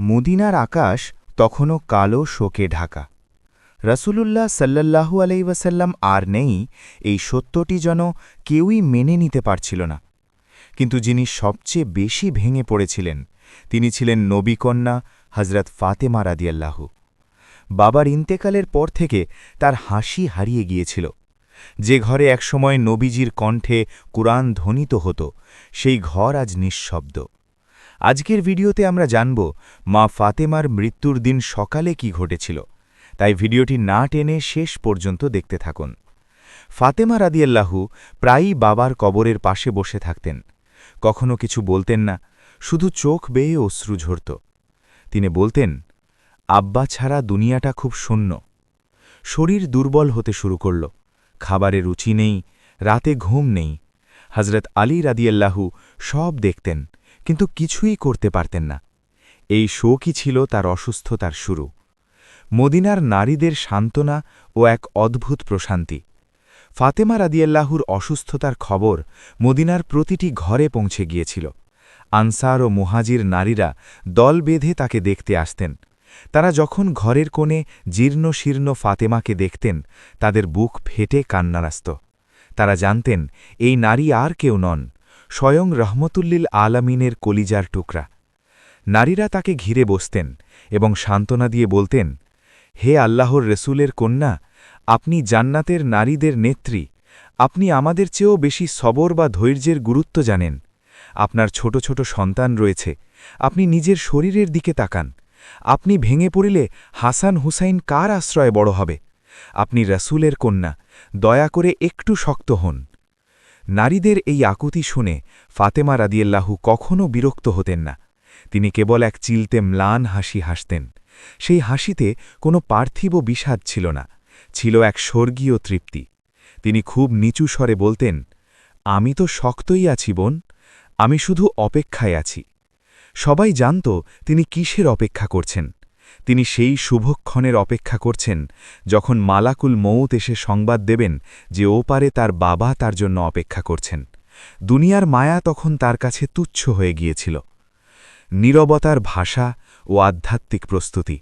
মদিনার আকাশ তখনও কালো শোকে ঢাকা। রসুলুল্লাহ সাল্লাল্লাহু আলাইসাল্লাম আর নেই, এই সত্যটি যেন কেউই মেনে নিতে পারছিল না। কিন্তু যিনি সবচেয়ে বেশি ভেঙে পড়েছিলেন, তিনি ছিলেন নবীকন্যা হজরত ফাতেমা রাদিয়াল্লাহু। বাবার ইন্তেকালের পর থেকে তার হাসি হারিয়ে গিয়েছিল। যে ঘরে একসময় নবীজির কণ্ঠে কুরআন ধ্বনিত হতো, সেই ঘর আজ নিঃশব্দ। আজকের ভিডিওতে আমরা জানব মা ফাতেমার মৃত্যুর দিন সকালে কি ঘটেছিল। তাই ভিডিওটি না টেনে শেষ পর্যন্ত দেখতে থাকুন। ফাতেমা রাদিয়াল্লাহু প্রায়ই বাবার কবরের পাশে বসে থাকতেন। কখনো কিছু বলতেন না, শুধু চোখ বেয়ে অশ্রু ঝরত। তিনি বলতেন, আব্বা ছাড়া দুনিয়াটা খুব শূন্য। শরীর দুর্বল হতে শুরু করল। খাবারে রুচি নেই, রাতে ঘুম নেই। হজরত আলী রাদিয়াল্লাহু সব দেখতেন। কিন্তু কিছুই করতে পারতেন না। এই শোকই ছিল তার অসুস্থতার শুরু। মদিনার নারীদের সান্ত্বনা ও এক অদ্ভুত প্রশান্তি। ফাতেমা রাদিয়াল্লাহুর অসুস্থতার খবর মদিনার প্রতিটি ঘরে পৌঁছে গিয়েছিল। আনসার ও মুহাজির নারীরা দল বেঁধে তাকে দেখতে আসতেন। তারা যখন ঘরের কোণে জীর্ণ শীর্ণ ফাতেমাকে দেখতেন, তাদের বুক ফেটে কান্নারাস্ত তারা জানতেন, এই নারী আর কেউ নন। স্বয়ং রহমতুল্লিল আলামিনের কলিজার টুকরা। নারীরা তাকে ঘিরে বসতেন এবং সান্ত্বনা দিয়ে বলতেন, হে আল্লাহর রসুলের কন্যা, আপনি জান্নাতের নারীদের নেত্রী। আপনি আমাদের চেয়েও বেশি সবর বা ধৈর্যের গুরুত্ব জানেন। আপনার ছোট ছোট সন্তান রয়েছে। আপনি নিজের শরীরের দিকে তাকান। আপনি ভেঙে পড়িলে হাসান হুসাইন কার আশ্রয়ে বড় হবে? আপনি রসুলের কন্যা, দয়া করে একটু শক্ত হন। নারীদের এই আকুতি শুনে ফাতেমা রাদিয়েল্লাহু কখনও বিরক্ত হতেন না। তিনি কেবল এক চিলতে ম্লান হাসি হাসতেন। সেই হাসিতে কোনো পার্থিব বিষাদ ছিল না, ছিল এক স্বর্গীয় তৃপ্তি। তিনি খুব নিচু স্বরে বলতেন, আমি তো শক্তই আছি বোন, আমি শুধু অপেক্ষায় আছি। সবাই জানত তিনি কিসের অপেক্ষা করছেন। তিনি সেই শুভক্ষণের অপেক্ষা করছেন যখন মালাকুল মৌত এসে সংবাদ দেবেন যে ও পারে তার বাবা তার জন্য অপেক্ষা করছেন। দুনিয়ার মায়া তখন তার কাছে তুচ্ছ হয়ে গিয়েছিল। নীরবতার ভাষা ও আধ্যাত্মিক প্রস্তুতি।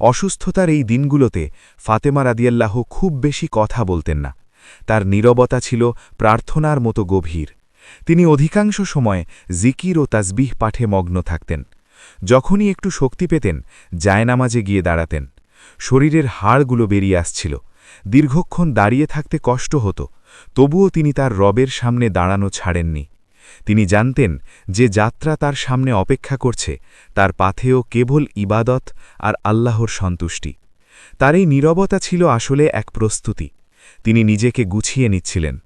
অসুস্থতার এই দিনগুলোতে ফাতেমা রাদিয়াল্লাহ খুব বেশি কথা বলতেন না। তার নীরবতা ছিল প্রার্থনার মতো গভীর। তিনি অধিকাংশ সময় জিকির ও তাসবিহ পাঠে মগ্ন থাকতেন। যখনই একটু শক্তি পেতেন, জায়নামাজে গিয়ে দাঁড়াতেন। শরীরের হাড়গুলো বেরিয়ে আসছিল। দীর্ঘক্ষণ দাঁড়িয়ে থাকতে কষ্ট হতো, তবুও তিনি তার রবের সামনে দাঁড়ানো ছাড়েননি। তিনি জানতেন যে যাত্রা তার সামনে অপেক্ষা করছে, তার পাথেও কেবল ইবাদত আর আল্লাহর সন্তুষ্টি। তার এই নীরবতা ছিল আসলে এক প্রস্তুতি। তিনি নিজেকে গুছিয়ে নিচ্ছিলেন।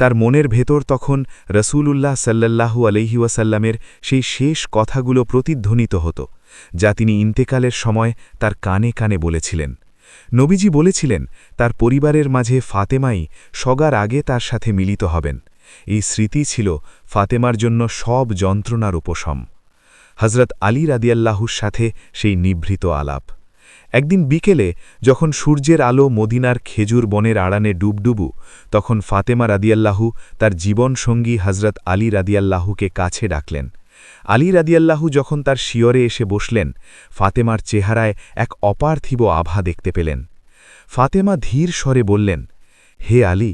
তার মনের ভেতর তখন রসুলুল্লাহ সাল্লাল্লাহু আলহিউসাল্লামের সেই শেষ কথাগুলো প্রতিধ্বনিত হতো, যা তিনি ইন্তেকালের সময় তার কানে কানে বলেছিলেন। নবীজি বলেছিলেন, তার পরিবারের মাঝে ফাতেমাই সগার আগে তার সাথে মিলিত হবেন। এই স্মৃতি ছিল ফাতেমার জন্য সব যন্ত্রণার উপশম। হজরত আলী রাদিয়াল্লাহুর সাথে সেই নিভৃত আলাপ। একদিন বিকেলে যখন সূর্যের আলো মদিনার খেজুর বনের আড়ানে ডুবডুবু, তখন ফাতেমা রাদিয়াল্লাহু তার জীবনসঙ্গী হজরত আলী রাদিয়াল্লাহুকে কাছে ডাকলেন। আলী রাদিয়াল্লাহু যখন তার শিয়রে এসে বসলেন, ফাতেমার চেহারায় এক অপার্থিব আভা দেখতে পেলেন। ফাতেমা ধীর স্বরে বললেন, হে আলী,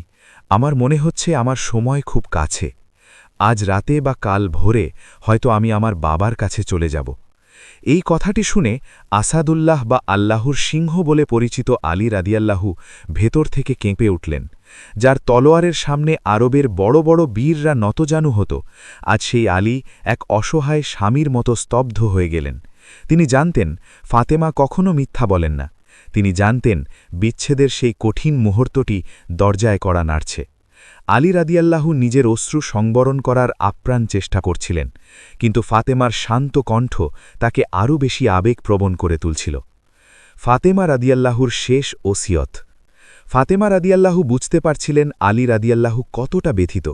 আমার মনে হচ্ছে আমার সময় খুব কাছে। আজ রাতে বা কাল ভোরে হয়তো আমি আমার বাবার কাছে চলে যাব। এই কথাটি শুনে আসাদুল্লাহ বা আল্লাহর সিংহ বলে পরিচিত আলী রাদিয়াল্লাহু ভেতর থেকে কেঁপে উঠলেন। যার তলোয়ারের সামনে আরবের বড় বড় বীররা নতজানু হতো, আজ সেই আলী এক অসহায় স্বামীর মতো স্তব্ধ হয়ে গেলেন। তিনি জানতেন, ফাতেমা কখনো মিথ্যা বলেন না। তিনি জানতেন, বিচ্ছেদের সেই কঠিন মুহূর্তটি দরজায় করা নাড়ছে। আলী রাদিয়াল্লাহু নিজের অশ্রু সংবরণ করার আপ্রাণ চেষ্টা করছিলেন, কিন্তু ফাতেমার শান্ত কণ্ঠ তাকে আরও বেশি আবেগপ্রবণ করে তুলছিল। ফাতেমা রাদিয়াল্লাহুর শেষ ওসিয়ত। ফাতেমা রাদিয়াল্লাহু বুঝতে পারছিলেন আলী রাদিয়াল্লাহু কতটা ব্যথিত,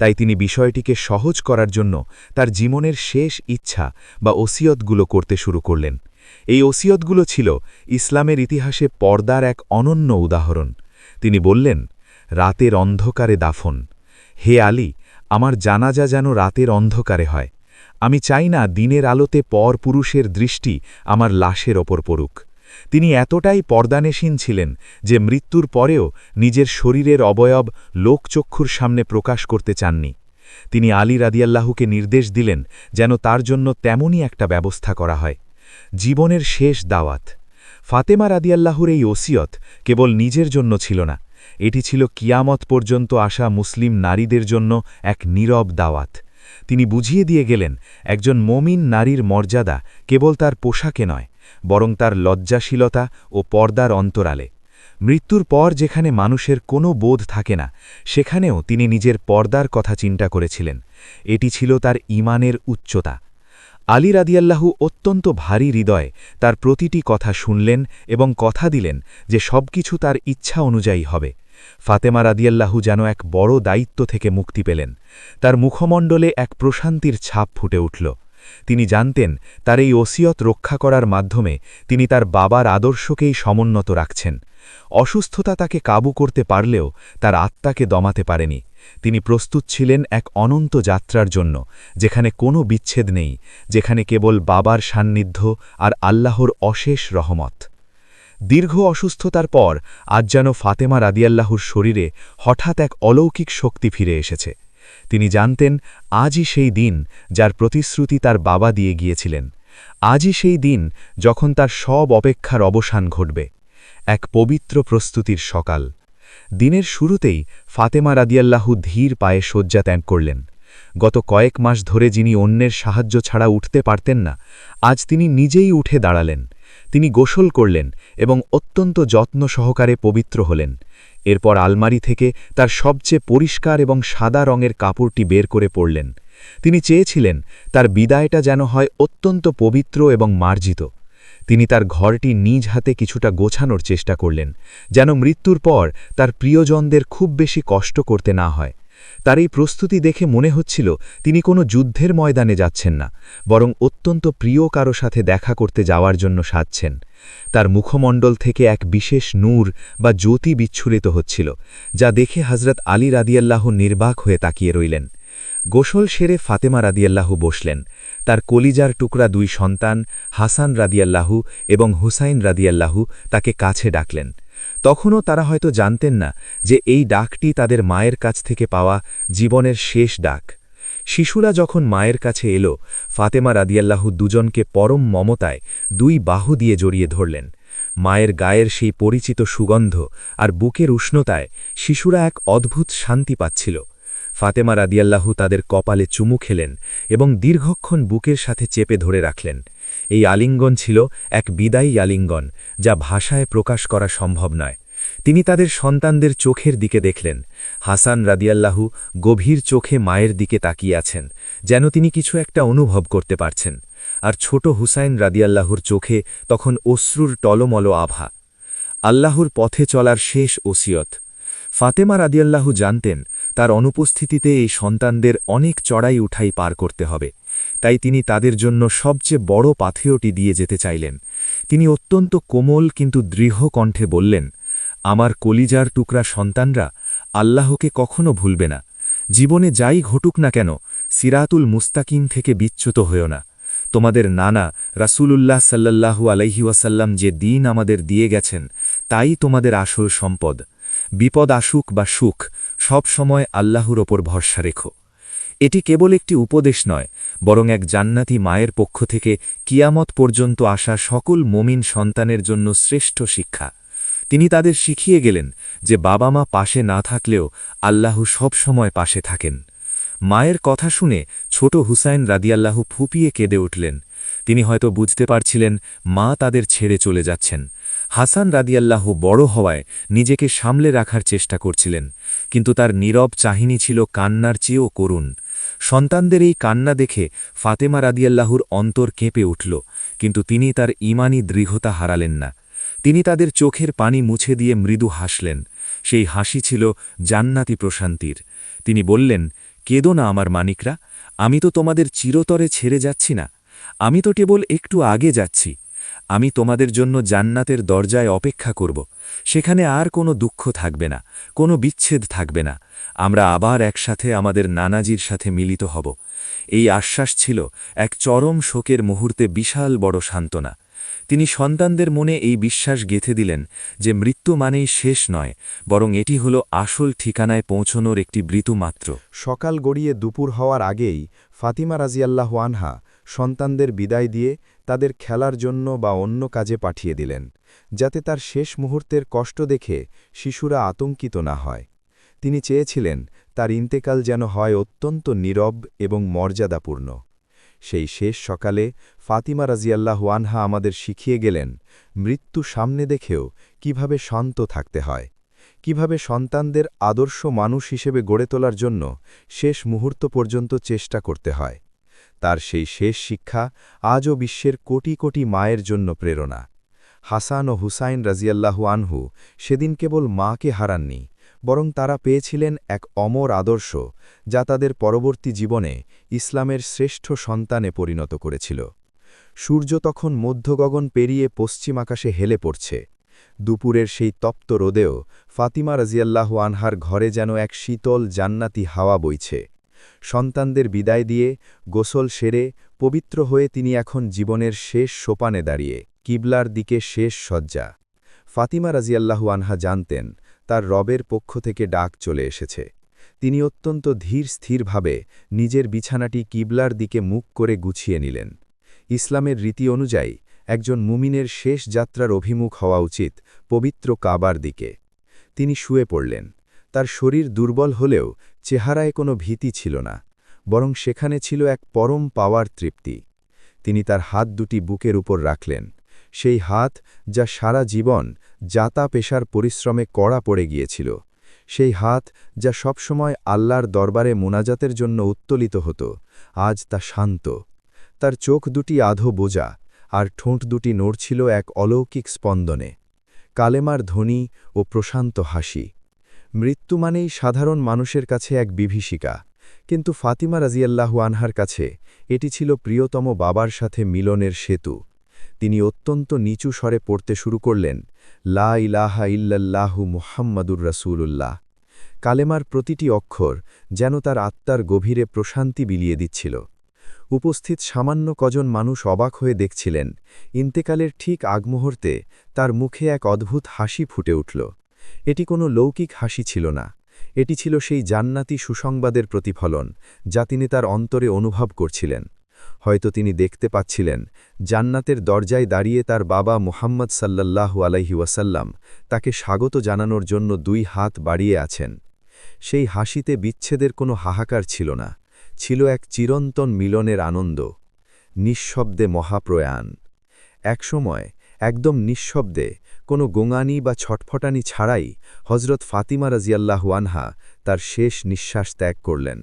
তাই তিনি বিষয়টিকে সহজ করার জন্য তার জীবনের শেষ ইচ্ছা বা ওসিয়তগুলো করতে শুরু করলেন। এই ওসিয়তগুলো ছিল ইসলামের ইতিহাসে পর্দার এক অনন্য উদাহরণ। তিনি বললেন রাতের অন্ধকারে দাফন। হে আলী, আমার জানাজা যেন রাতের অন্ধকারে হয়। আমি চাই না দিনের আলোতে পর পুরুষের দৃষ্টি আমার লাশের ওপর পড়ুক। তিনি এতটাই পর্দানেশীন ছিলেন যে মৃত্যুর পরেও নিজের শরীরের অবয়ব লোকচক্ষুর সামনে প্রকাশ করতে চাননি। তিনি আলী রাদিয়াল্লাহুকে নির্দেশ দিলেন যেন তার জন্য তেমনই একটা ব্যবস্থা করা হয়। জীবনের শেষ দাওয়াত। ফাতেমা রাদিয়াল্লাহুর এই ওসিয়ত কেবল নিজের জন্য ছিল না এটি ছিল কিয়ামত পর্যন্ত আসা মুসলিম নারীদের জন্য এক নীরব দাওয়াত। তিনি বুঝিয়ে দিয়ে গেলেন, একজন মমিন নারীর মর্যাদা কেবল তার পোশাকে নয়, বরং তার লজ্জাশীলতা ও পর্দার অন্তরালে। মৃত্যুর পর যেখানে মানুষের কোনো বোধ থাকে না, সেখানেও তিনি নিজের পর্দার কথা চিন্তা করেছিলেন। এটি ছিল তার ইমানের উচ্চতা। আলী রাদিয়াল্লাহু অত্যন্ত ভারী হৃদয়ে তার প্রতিটি কথা শুনলেন এবং কথা দিলেন যে সবকিছু তার ইচ্ছা অনুযায়ী হবে। ফাতেমা রাদিয়াল্লাহু যেন এক বড় দায়িত্ব থেকে মুক্তি পেলেন। তার মুখমণ্ডলে এক প্রশান্তির ছাপ ফুটে উঠল। তিনি জানতেন, তার এই ওসিয়ত রক্ষা করার মাধ্যমে তিনি তার বাবার আদর্শকেই সমুন্নত রাখছেন। অসুস্থতা তাকে কাবু করতে পারলেও তার আত্মাকে দমাতে পারেনি। তিনি প্রস্তুত ছিলেন এক অনন্ত যাত্রার জন্য, যেখানে কোনো বিচ্ছেদ নেই, যেখানে কেবল বাবার সান্নিধ্য আর আল্লাহর অশেষ রহমত। দীর্ঘ অসুস্থতার পর আজ যেন ফাতেমা রাদিয়াল্লাহুর শরীরে হঠাৎ এক অলৌকিক শক্তি ফিরে এসেছে। তিনি জানতেন, আজই সেই দিন যার প্রতিশ্রুতি তার বাবা দিয়ে গিয়েছিলেন। আজই সেই দিন যখন তার সব অপেক্ষার অবসান ঘটবে। এক পবিত্র প্রস্তুতির সকাল। দিনের শুরুতেই ফাতেমা রাদিয়াল্লাহু ধীর পায়ে শয্যা ত্যাগ করলেন। গত কয়েক মাস ধরে যিনি অন্যের সাহায্য ছাড়া উঠতে পারতেন না, আজ তিনি নিজেই উঠে দাঁড়ালেন। তিনি গোসল করলেন এবং অত্যন্ত যত্ন সহকারে পবিত্র হলেন। এরপর আলমারি থেকে তার সবচেয়ে পরিষ্কার এবং সাদা রঙের কাপড়টি বের করে পড়লেন তিনি চেয়েছিলেন তার বিদায়টা যেন হয় অত্যন্ত পবিত্র এবং মার্জিত। তিনি তার ঘরটি নিজ হাতে কিছুটা গোছানোর চেষ্টা করলেন, যেন মৃত্যুর পর তার প্রিয়জনদের খুব বেশি কষ্ট করতে না হয়। তার এই প্রস্তুতি দেখে মনে হচ্ছিল তিনি কোনো যুদ্ধের ময়দানে যাচ্ছেন না, বরং অত্যন্ত প্রিয় কারও সাথে দেখা করতে যাওয়ার জন্য সাজছেন। তার মুখমণ্ডল থেকে এক বিশেষ নূর বা জ্যোতি বিচ্ছুরিত হচ্ছিল, যা দেখে হজরত আলী রাদিয়াল্লাহ নির্বাক হয়ে তাকিয়ে রইলেন। গোসল সেরে ফাতেমা রাদিয়াল্লাহু বসলেন। তার কলিজার টুকরা দুই সন্তান হাসান রাদিয়াল্লাহু এবং হুসাইন রাদিয়াল্লাহু তাকে কাছে ডাকলেন। তখনও তারা হয়তো জানতেন না যে এই ডাকটি তাদের মায়ের কাছ থেকে পাওয়া জীবনের শেষ ডাক। শিশুরা যখন মায়ের কাছে এলো, ফাতেমা রাদিয়াল্লাহু দুজনকে পরম মমতায় দুই বাহু দিয়ে জড়িয়ে ধরলেন। মায়ের গায়ের সেই পরিচিত সুগন্ধ আর বুকের উষ্ণতায় শিশুরা এক অদ্ভুত শান্তি পাচ্ছিল। ফাতেমা রাদিয়াল্লাহু তাদের কপালে চুমু খেলেন এবং দীর্ঘক্ষণ বুকের সাথে চেপে ধরে রাখলেন। এই আলিঙ্গন ছিল এক বিদায়ী আলিঙ্গন, যা ভাষায় প্রকাশ করা সম্ভব নয়। তিনি তাদের সন্তানদের চোখের দিকে দেখলেন। হাসান রাদিয়াল্লাহু গভীর চোখে মায়ের দিকে তাকিয়ে আছেন, যেন তিনি কিছু একটা অনুভব করতে পারছেন। আর ছোট হুসাইন রাদিয়াল্লাহুর চোখে তখন অশ্রুর টলমল আভা। আল্লাহর পথে চলার শেষ ওসিয়ত। ফাতেমা রাদিয়াল্লাহু জানতেন তার অনুপস্থিতিতে এই সন্তানদের অনেক চড়াই উঠাই পার করতে হবে, তাই তিনি তাদের জন্য সবচেয়ে বড় পাথেয়টি দিয়ে যেতে চাইলেন। তিনি অত্যন্ত কোমল কিন্তু দৃঢ় কণ্ঠে বললেন, আমার কলিজার টুকরা সন্তানরা, আল্লাহকে কখনো ভুলবে না। জীবনে যাই ঘটুক না কেন, সিরাতুল মুস্তাকিম থেকে বিচ্যুত হয়েও না। তোমাদের নানা রাসূলুল্লাহ সাল্লাল্লাহু আলাইহি ওয়াসাল্লাম যে দিন আমাদের দিয়ে গেছেন, তাই তোমাদের আসল সম্পদ। বিপদ আসুক বা সুখ সব সময় আল্লাহর ওপর ভরসা রেখো। এটি কেবল একটি উপদেশ নয়, বরং এক জান্নাতি মায়ের পক্ষ থেকে কিয়ামত পর্যন্ত আসা সকল মমিন সন্তানের জন্য শ্রেষ্ঠ শিক্ষা। তিনি তাদের শিখিয়ে গেলেন যে বাবা মা পাশে না থাকলেও আল্লাহু সব সময় পাশে থাকেন। মায়ের কথা শুনে ছোট হুসাইন রাদিয়াল্লাহু ফুপিয়ে কেঁদে উঠলেন। তিনি হয়তো বুঝতে পারছিলেন, মা তাদের ছেড়ে চলে যাচ্ছেন। হাসান রাদিয়াল্লাহ বড় হওয়ায় নিজেকে সামলে রাখার চেষ্টা করছিলেন। কিন্তু তার নীরব চাহিনী ছিল কান্নার চেয়েও করুণ। সন্তানদের এই কান্না দেখে ফাতেমা রাদিয়াল্লাহুর অন্তর কেঁপে উঠল, কিন্তু তিনি তার ইমানি দৃঢ়তা হারালেন না। তিনি তাদের চোখের পানি মুছে দিয়ে মৃদু হাসলেন। সেই হাসি ছিল জান্নাতি প্রশান্তির। তিনি বললেন, কেদো না আমার মানিকরা, আমি তো তোমাদের চিরতরে ছেড়ে যাচ্ছি না। আমি তো কেবল একটু আগে যাচ্ছি। আমি তোমাদের জন্য জান্নাতের দরজায় অপেক্ষা করব। সেখানে আর কোনো দুঃখ থাকবে না, কোনো বিচ্ছেদ থাকবে না। আমরা আবার একসাথে আমাদের নানাজির সাথে মিলিত হব। এই আশ্বাস ছিল এক চরম শোকের মুহূর্তে বিশাল বড় সান্ত্বনা। তিনি সন্তানদের মনে এই বিশ্বাস গেঁথে দিলেন যে মৃত্যু মানেই শেষ নয়, বরং এটি হল আসল ঠিকানায় পৌঁছনোর একটি বৃতু মাত্র। সকাল গড়িয়ে দুপুর হওয়ার আগেই ফাতিমা রাজিয়াল্লাহু আনহা সন্তানদের বিদায় দিয়ে তাদের খেলার জন্য বা অন্য কাজে পাঠিয়ে দিলেন, যাতে তার শেষ মুহূর্তের কষ্ট দেখে শিশুরা আতঙ্কিত না হয়। তিনি চেয়েছিলেন, তার ইন্তেকাল যেন হয় অত্যন্ত নীরব এবং মর্যাদাপূর্ণ। সেই শেষ সকালে ফাতিমা রাজিয়াল্লাহু আনহা আমাদের শিখিয়ে গেলেন, মৃত্যু সামনে দেখেও কীভাবে শান্ত থাকতে হয়, কীভাবে সন্তানদের আদর্শ মানুষ হিসেবে গড়ে তোলার জন্য শেষ মুহূর্ত পর্যন্ত চেষ্টা করতে হয়। তার সেই শেষ শিক্ষা আজও বিশ্বের কোটি কোটি মায়ের জন্য প্রেরণা। হাসান ও হুসাইন রাজিয়াল্লাহু আনহু সেদিন কেবল মাকে হারাননি, বরং তারা পেয়েছিলেন এক অমর আদর্শ, যা তাদের পরবর্তী জীবনে ইসলামের শ্রেষ্ঠ সন্তানে পরিণত করেছিল। সূর্য তখন মধ্যগগন পেরিয়ে পশ্চিম আকাশে হেলে পড়ছে। দুপুরের সেই তপ্ত রোদেও ফাতিমা রাজিয়াল্লাহু আনহার ঘরে যেন এক শীতল জান্নাতি হাওয়া বইছে। সন্তানদের বিদায় দিয়ে গোসল সেরে পবিত্র হয়ে তিনি এখন জীবনের শেষ সোপানে দাঁড়িয়ে, কিবলার দিকে শেষ সজ্জা ফাতিমা রাজিয়াল্লাহু আনহা জানতেন, তার রবের পক্ষ থেকে ডাক চলে এসেছে। তিনি অত্যন্ত ধীর স্থিরভাবে নিজের বিছানাটি কিবলার দিকে মুখ করে গুছিয়ে নিলেন। ইসলামের রীতি অনুযায়ী একজন মুমিনের শেষ যাত্রার অভিমুখ হওয়া উচিত পবিত্র কাবার দিকে। তিনি শুয়ে পড়লেন। তার শরীর দুর্বল হলেও চেহারায় কোনো ভীতি ছিল না, বরং সেখানে ছিল এক পরম পাওয়ার তৃপ্তি। তিনি তার হাত দুটি বুকের উপর রাখলেন, সেই হাত যা সারা জীবন জাতা পেশার পরিশ্রমে কড়া পড়ে গিয়েছিল, সেই হাত যা সবসময় আল্লাহর দরবারে মোনাজাতের জন্য উত্তোলিত হতো, আজ তা শান্ত। তার চোখ দুটি আধো বোজা আর ঠোঁট দুটি নড়ছিল এক অলৌকিক স্পন্দনে। কালেমার ধ্বনি ও প্রশান্ত হাসি। মৃত্যু মানেই সাধারণ মানুষের কাছে এক বিভীষিকা। কিন্তু ফাতিমা রাজিয়াল্লাহু আনহার কাছে এটি ছিল প্রিয়তম বাবার সাথে মিলনের সেতু। তিনি অত্যন্ত নিচু স্বরে পড়তে শুরু করলেন, লা ইলাহা ইল্লাল্লাহু মুহাম্মাদুর রাসূলুল্লাহ। কালেমার প্রতিটি অক্ষর যেন তার আত্মার গভীরে প্রশান্তি বিলিয়ে দিচ্ছিল। উপস্থিত সামান্য কজন মানুষ অবাক হয়ে দেখছিলেন। ইন্তেকালের ঠিক আগ মুহূর্তে তার মুখে এক অদ্ভুত হাসি ফুটে উঠল। এটি কোনো লৌকিক হাসি ছিল না। এটি ছিল সেই জান্নাতি সুসংবাদের প্রতিফলন, যা তিনি তার অন্তরে অনুভব করছিলেন। হয়তো তিনি দেখতে পাচ্ছিলেন, জান্নাতের দরজায় দাঁড়িয়ে তার বাবা মুহাম্মদ সাল্লাল্লাহু আলাইহি ওয়াসাল্লাম তাকে স্বাগত জানানোর জন্য দুই হাত বাড়িয়ে আছেন। সেই হাসিতে বিচ্ছেদের কোনো হাহাকার ছিল না, ছিল এক চিরন্তন মিলনের আনন্দ, নিঃশব্দে মহাপ্রয়াণ। একসময়, একদম নিঃশব্দে কোনো গোঙানি বা ছটফটানি ছাড়াই হজরত ফাতিমা রাজিয়াল্লাহু আনহা তার শেষ নিঃশ্বাস ত্যাগ করলেন।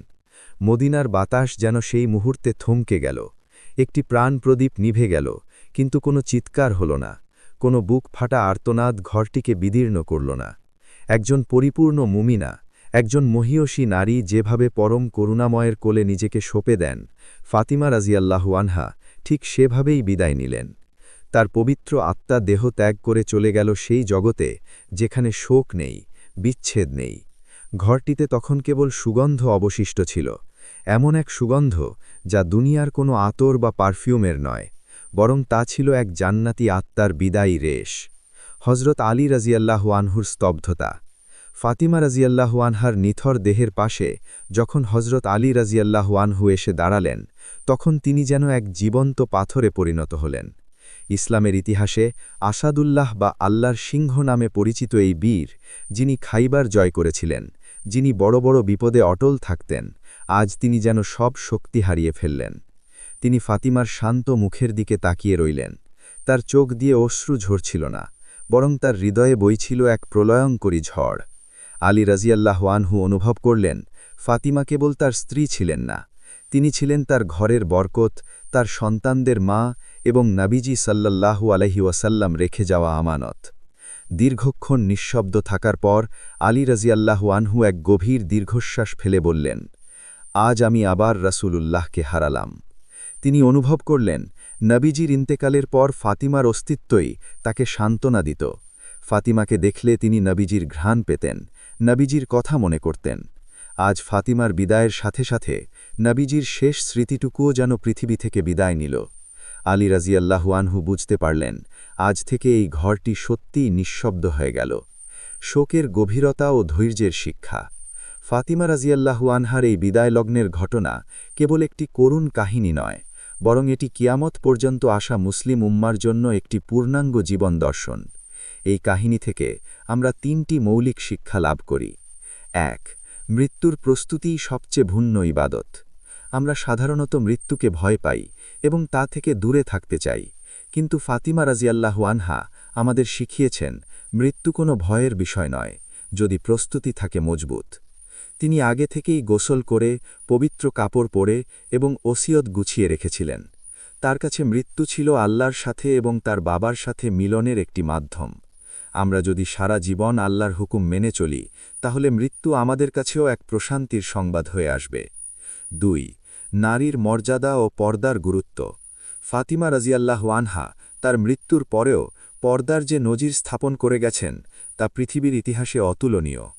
মদিনার বাতাস যেন সেই মুহূর্তে থমকে গেল। একটি প্রাণ প্রদীপ নিভে গেল, কিন্তু কোনো চিৎকার হল না। কোনো বুক ফাটা আর্তনাদ ঘরটিকে বিদীর্ণ করল না। একজন পরিপূর্ণ মুমিনা, একজন মহিয়সী নারী যেভাবে পরম করুণাময়ের কোলে নিজেকে সঁপে দেন, ফাতিমা রাজিয়াল্লাহু আনহা ঠিক সেভাবেই বিদায় নিলেন। তার পবিত্র আত্মা দেহ ত্যাগ করে চলে গেল সেই জগতে, যেখানে শোক নেই, বিচ্ছেদ নেই। ঘরটিতে তখন কেবল সুগন্ধ অবশিষ্ট ছিল, এমন এক সুগন্ধ যা দুনিয়ার কোনো আতর বা পারফিউমের নয়, বরং তা ছিল এক জান্নাতি আত্মার বিদায়ী রেশ। হজরত আলী রাজিয়াল্লাহু আনহুর স্তব্ধতা। ফাতিমা রাজিয়াল্লাহু আনহার নিথর দেহের পাশে যখন হজরত আলী রাজিয়াল্লাহু আনহু এসে দাঁড়ালেন, তখন তিনি যেন এক জীবন্ত পাথরে পরিণত হলেন। ইসলামের ইতিহাসে আসাদুল্লাহ বা আল্লাহর সিংহ নামে পরিচিত এই বীর, যিনি খাইবার জয় করেছিলেন, যিনি বড় বড় বিপদে অটল থাকতেন, আজ তিনি যেন সব শক্তি হারিয়ে ফেললেন। তিনি ফাতিমার শান্ত মুখের দিকে তাকিয়ে রইলেন। তার চোখ দিয়ে অশ্রু ঝরছিল না, বরং তার হৃদয়ে বইছিল এক প্রলয়ঙ্করী ঝড়। আলী রাজিয়াল্লাহ আনহু অনুভব করলেন, ফাতিমা কেবল তার স্ত্রী ছিলেন না, তিনি ছিলেন তার ঘরের বরকত, তার সন্তানদের মা এবং নাবিজি সাল্লাল্লাহু আলহি ওয়াসাল্লাম রেখে যাওয়া আমানত। দীর্ঘক্ষণ নিঃশব্দ থাকার পর আলী রাজিয়াল্লাহু আনহু এক গভীর দীর্ঘশ্বাস ফেলে বললেন, আজ আমি আবার রাসূলুল্লাহকে হারালাম। তিনি অনুভব করলেন, নবীজির ইন্তেকালের পর ফাতিমার অস্তিত্বই তাকে সান্ত্বনা দিত। ফাতিমাকে দেখলে তিনি নবীজির ঘ্রাণ পেতেন, নবীজির কথা মনে করতেন। আজ ফাতিমার বিদায়ের সাথে সাথে নাবিজির শেষ স্মৃতিটুকুও যেন পৃথিবী থেকে বিদায় নিল। আলী রাজিয়াল্লাহুয়ানহু বুঝতে পারলেন, আজ থেকে এই ঘরটি সত্যিই নিঃশব্দ হয়ে গেল। শোকের গভীরতা ও ধৈর্যের শিক্ষা। ফাতিমা রাজিয়াল্লাহু আনহার এই বিদায় লগ্নের ঘটনা কেবল একটি করুণ কাহিনী নয়, বরং এটি কিয়ামত পর্যন্ত আসা মুসলিম উম্মার জন্য একটি পূর্ণাঙ্গ জীবন দর্শন। এই কাহিনী থেকে আমরা তিনটি মৌলিক শিক্ষা লাভ করি। এক, মৃত্যুর প্রস্তুতিই সবচেয়ে ভিন্ন ইবাদত। আমরা সাধারণত মৃত্যুকে ভয় পাই এবং তা থেকে দূরে থাকতে চাই। কিন্তু ফাতিমা রাজিয়াল্লাহু আনহা আমাদের শিখিয়েছেন, মৃত্যু কোনো ভয়ের বিষয় নয়, যদি প্রস্তুতি থাকে মজবুত। তিনি আগে থেকেই গোসল করে, পবিত্র কাপড় পরে এবং ওসিয়ত গুছিয়ে রেখেছিলেন। তার কাছে মৃত্যু ছিল আল্লাহর সাথে এবং তার বাবার সাথে মিলনের একটি মাধ্যম। আমরা যদি সারা জীবন আল্লাহর হুকুম মেনে চলি, তাহলে মৃত্যু আমাদের কাছেও এক প্রশান্তির সংবাদ হয়ে আসবে। দুই নারীর মর্যাদা ও পর্দার গুরুত্ব। ফাতিমা রাজিয়াল্লাহ আনহা তার মৃত্যুর পরেও পর্দার যে নজির স্থাপন করে গেছেন, তা পৃথিবীর ইতিহাসে অতুলনীয়।